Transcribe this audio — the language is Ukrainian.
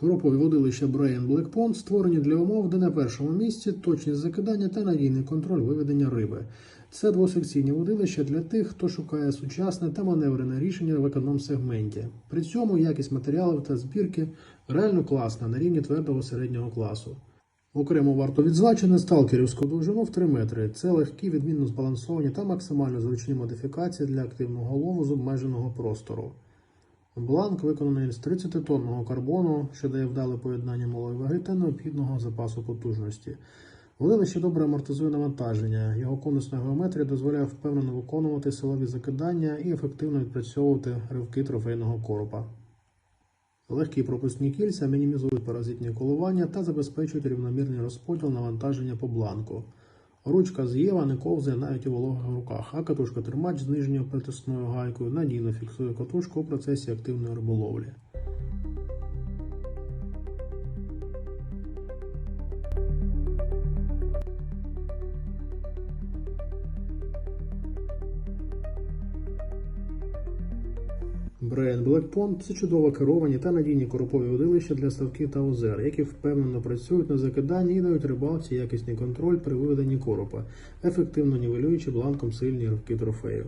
Коропові водилища Brain Black Pond створені для умов, де на першому місці точність закидання та надійний контроль виведення риби. Це двосекційні водилища для тих, хто шукає сучасне та маневрене рішення в економ-сегменті. При цьому якість матеріалів та збірки реально класна на рівні твердого середнього класу. Окремо варто відзначити сталкерівську довжину в 3 метри. Це легкі, відмінно збалансовані та максимально зручні модифікації для активного лову з обмеженого простору. Бланк виконаний з 30-тонного карбону, що дає вдале поєднання малої ваги та необхідного запасу потужності. Водилище добре амортизує навантаження. Його конусна геометрія дозволяє впевнено виконувати силові закидання і ефективно відпрацьовувати ривки трофейного коропа. Легкі пропускні кільця мінімізують паразитні коливання та забезпечують рівномірний розподіл навантаження по бланку. Ручка з'єва не ковзає навіть у вологих руках, а катушка тримач з нижньою притисною гайкою надійно фіксує катушку у процесі активної риболовлі. Brain Black – це чудово керовані та надійні коропові удилища для ставків та озер, які впевнено працюють на закиданні і дають рибалці якісний контроль при виведенні коропа, ефективно нівелюючи бланком сильні ривки трофею.